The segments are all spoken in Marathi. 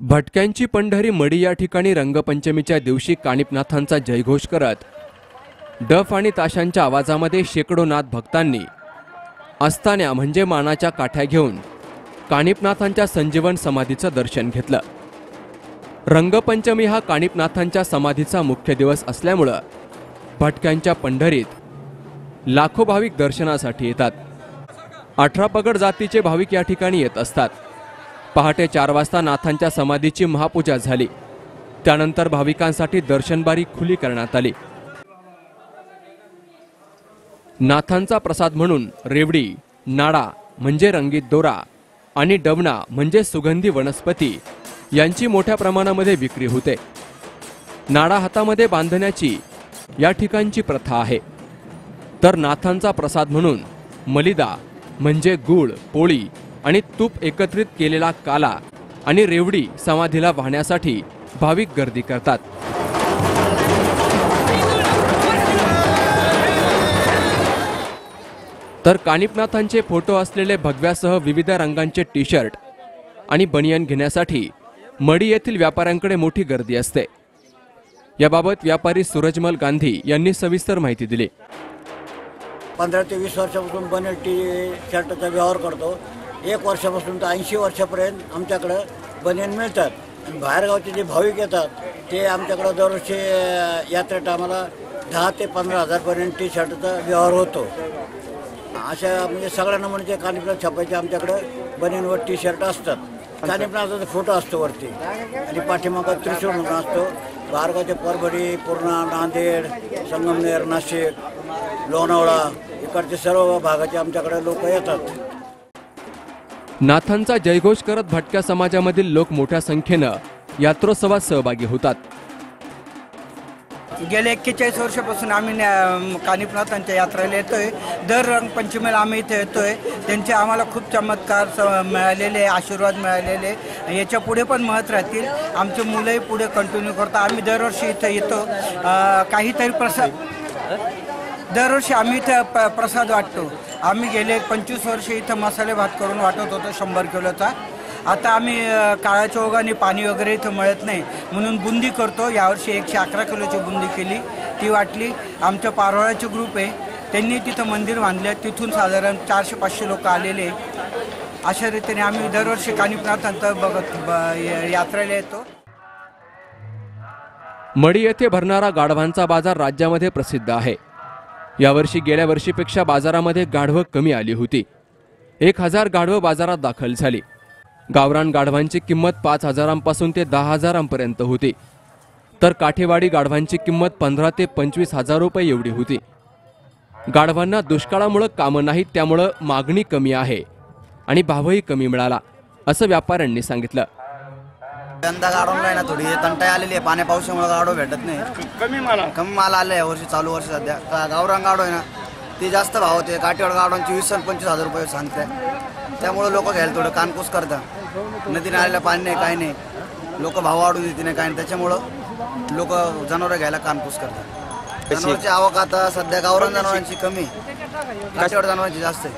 भटक्यांची पंढरी मडी या ठिकाणी रंगपंचमीच्या दिवशी काणिपनाथांचा जयघोष करत डफ आणि ताशांच्या आवाजामध्ये शेकडो नाथ भक्तांनी अस्तान्या म्हणजे मानाच्या काठ्या घेऊन काणिपनाथांच्या संजीवन समाधीचं दर्शन घेतलं. रंगपंचमी हा काणिपनाथांच्या समाधीचा मुख्य दिवस असल्यामुळं भटक्यांच्या पंढरीत लाखो भाविक दर्शनासाठी येतात. अठरा पगड जातीचे भाविक या ठिकाणी येत असतात. पहाटे चार वाजता नाथांच्या समाधीची महापूजा झाली. त्यानंतर भाविकांसाठी दर्शनबारी खुली करण्यात आली. नाथांचा प्रसाद म्हणून रेवडी नाडा म्हणजे रंगीत दोरा आणि डवणा म्हणजे सुगंधी वनस्पती यांची मोठ्या प्रमाणामध्ये विक्री होते. नाडा हातामध्ये बांधण्याची या ठिकाणची प्रथा आहे. तर नाथांचा प्रसाद म्हणून मलिदा म्हणजे गूळ पोळी आणि तूप एकत्रित केलेला काला आणि रेवडी समाधीला वाहण्यासाठी भाविक गर्दी करतात. तर कानिपनाथांचे फोटो असलेले भगव्यासह विविध रंगांचे टी शर्ट आणि बनियन घेण्यासाठी मडी येथील व्यापाऱ्यांकडे मोठी गर्दी असते. याबाबत व्यापारी सूरजमल गांधी यांनी सविस्तर माहिती दिली. पंधरा ते वीस वर्षापासून बनेल टी शर्टचा व्यवहार करतो. एक वर्षापासून तर ऐंशी वर्षापर्यंत आमच्याकडं बनियन मिळतात. आणि बाहेरगावचे जे भाविक येतात ते आमच्याकडं दरवर्षी यात्रा टायमाला दहा ते पंधरा हजारपर्यंत टी शर्टचा व्यवहार होतो. अशा म्हणजे सगळ्यांना म्हणजे कानिपनाथ छापायचे आमच्याकडं बनियनवर टी शर्ट असतात. कानिपनाथाचा फोटो असतो वरती. आणि पाठीमागा त्रिशूळ म्हणून असतो. बाहेरगावचे परभणी पूर्णा नांदेड संगमनेर नाशिक लोणावळा इकडचे सर्व भागाचे आमच्याकडे लोक येतात. नाथांचा जयघोष करत भटक्या समाजामधील लोक मोठ्या संख्येनं यात्रोत्सवात सहभागी होतात. गेल्या एक्केचाळीस वर्षापासून आम्ही न्या- कानिपनाथांच्या यात्रेला येतोय. दर रंगपंचमीला आम्ही इथे येतोय. त्यांचे आम्हाला खूप चमत्कार स- मिळालेले आशीर्वाद मिळालेले. याच्यापुढे पण महत्त्व राहतील. आमचे मुलंही पुढे कंटिन्यू करतो आम्ही दरवर्षी इथं येतो. काहीतरी प्रसाद दरवर्षी आम्ही इथं प प्रसाद वाटतो. आम्ही गेले पंचवीस वर्ष इथं मसाले भात करून वाटत होतो शंभर किलोचा. आता आम्ही काळाच्या ओघाने पाणी वगैरे इथं मिळत नाही. म्हणून बुंदी करतो. यावर्षी एकशे अकरा किलोची बुंदी केली. ती वाटली. आमच्या पारोळ्याचे ग्रुप आहे. त्यांनी तिथं मंदिर बांधलं. तिथून साधारण चारशे पाचशे लोक आलेले. अशा रीतीने आम्ही दरवर्षी कानिपनाथांचं बघत ब- यात्रेला येतो. मडी येथे भरणारा गाढवांचा बाजार राज्यामध्ये प्रसिद्ध आहे. यावर्षी गेल्या वर्षीपेक्षा बाजारामध्ये गाढवं कमी आली होती. एक हजार गाढवं बाजारात दाखल झाली. गावरान गाढवांची किंमत पाच हजारांपासून ते दहा हजारांपर्यंत होती. तर काठेवाडी गाढवांची किंमत पंधरा ते पंचवीस हजार रुपये एवढी होती. गाढवांना दुष्काळामुळं कामं नाहीत त्यामुळं मागणी कमी आहे आणि भावही कमी मिळाला असं व्यापाऱ्यांनी सांगितलं. यंदा गाडवून आहे ना थोडी. तंटाई आलेली आहे. पाण्या पावसामुळे गाडो भेटत नाही. कमी माल. कमी माल आले या वर्षी चालू वर्षी सध्या. का- गावरान गाडो आहे ना ती जास्त भाव होते. काठीवाड गाडवांची वीस आणि पंचवीस हजार रुपये सांगते. त्यामुळे लोक घ्यायला थोडं कानपूस करतात. नदीने आलेलं पाणी नाही काही नाही. लोक भाव वाढून देते नाही काही नाही. त्याच्यामुळं लोक जनावरं घ्यायला कानपूस करतात. जनावरांची आवक आता सध्या गावरान जनावरांची कमी. काठीवाड जनावरांची जास्त आहे.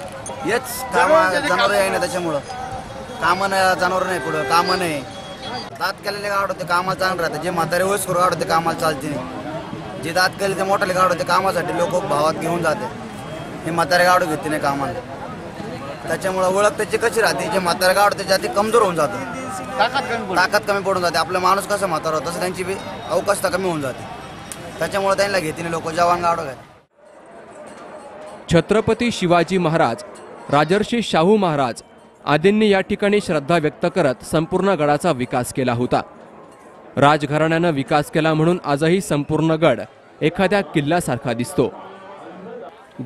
हेच कामा जनावर आहे ना त्याच्यामुळं. कामं नाही जनावर नाही पुढं. कामं नाही. दात केलेले गाड होते कामाला चांगलं राहते. जे म्हातारे वयस करू गाड होते कामाला चालते. नाही जे दात केले ते मोठाले गाड होते कामासाठी लोक भावात घेऊन जाते. हे म्हातारे गाडू घेते नाही कामाला. त्याच्यामुळे ओळख त्याची कशी राहते? जे म्हातारे गाड होते ते कमजोर होऊन जातं. ताकद कमी पडून जाते. आपला माणूस कसं म्हातारा होतं तसं त्यांची अवकाशता कमी होऊन जाते. त्याच्यामुळे त्यांना घेते नाही लोक जवान गाडो घ्या छत्रपती शिवाजी महाराज राजर्षी शाहू महाराज आदींनी या ठिकाणी श्रद्धा व्यक्त करत संपूर्ण गडाचा विकास केला होता. राजघराण्यानं विकास केला म्हणून आजही संपूर्ण गड एखाद्या किल्ल्यासारखा दिसतो.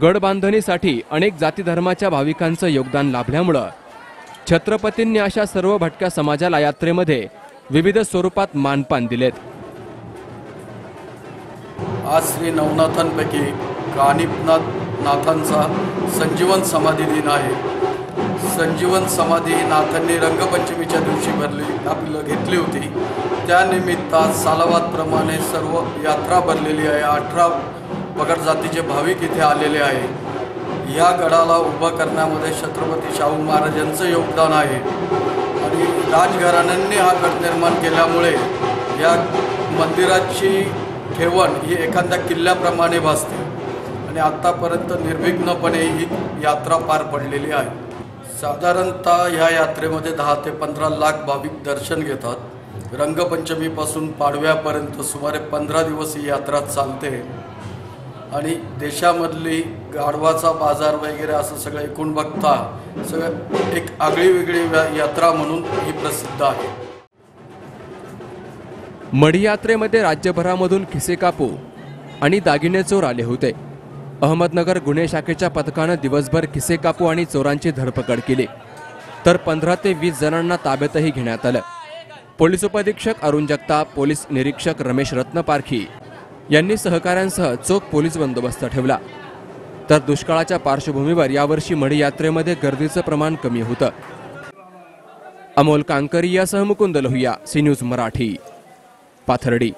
गड बांधणीसाठी अनेक जातीधर्माच्या भाविकांचं योगदान लाभल्यामुळं छत्रपतींनी अशा सर्व भटक्या समाजाला यात्रेमध्ये विविध स्वरूपात मानपान दिलेत. आज श्री नवनाथांपैकी कानिपनाथ नाथांचा संजीवन समाधी दिन आहे. संजीवन समाधी नाथांनी रंगपंचमीच्या दिवशी भरली आपलं घेतली होती. त्यानिमित्त सालावादप्रमाणे सर्व यात्रा भरलेली आहे. अठरा पगड जातीचे भाविक इथे आलेले आहे. या गडाला उभं करण्यामध्ये छत्रपती शाहू महाराजांचं योगदान आहे. आणि राजघराण्यांनी हा गड निर्माण केल्यामुळे या मंदिराची ठेवण ही एखाद्या किल्ल्याप्रमाणे भासते. आणि आत्तापर्यंत निर्विघ्नपणे ही यात्रा पार पडलेली आहे. साधारणतः ह्या यात्रेमध्ये दहा ते पंधरा लाख भाविक दर्शन घेतात. रंगपंचमीपासून पाडव्यापर्यंत सुमारे पंधरा दिवस ही यात्रा चालते. आणि देशामधली गाढवाचा बाजार वगैरे असं सगळं एकूण बघता सगळं एक आगळी वेगळी व्या- यात्रा म्हणून ही प्रसिद्ध आहे. मढी यात्रेमध्ये राज्यभरामधून खिसे कापू आणि दागिने चोर आले होते. अहमदनगर गुन्हे शाखेच्या पथकानं दिवसभर खिसे कापू आणि चोरांची धरपकड केली. तर पंधरा ते वीस जणांना ताब्यातही घेण्यात आलं. पोलीस उपाधीक्षक अरुण जगताप पोलीस निरीक्षक रमेश रत्नपारखी यांनी सहकाऱ्यांसह चोख पोलीस बंदोबस्त ठेवला. तर दुष्काळाच्या पार्श्वभूमीवर यावर्षी मढी यात्रेमध्ये गर्दीचं प्रमाण कमी होतं. अमोल कांकरी यासह मुकुंद लोहिया सी न्यूज मराठी पाथर्डी.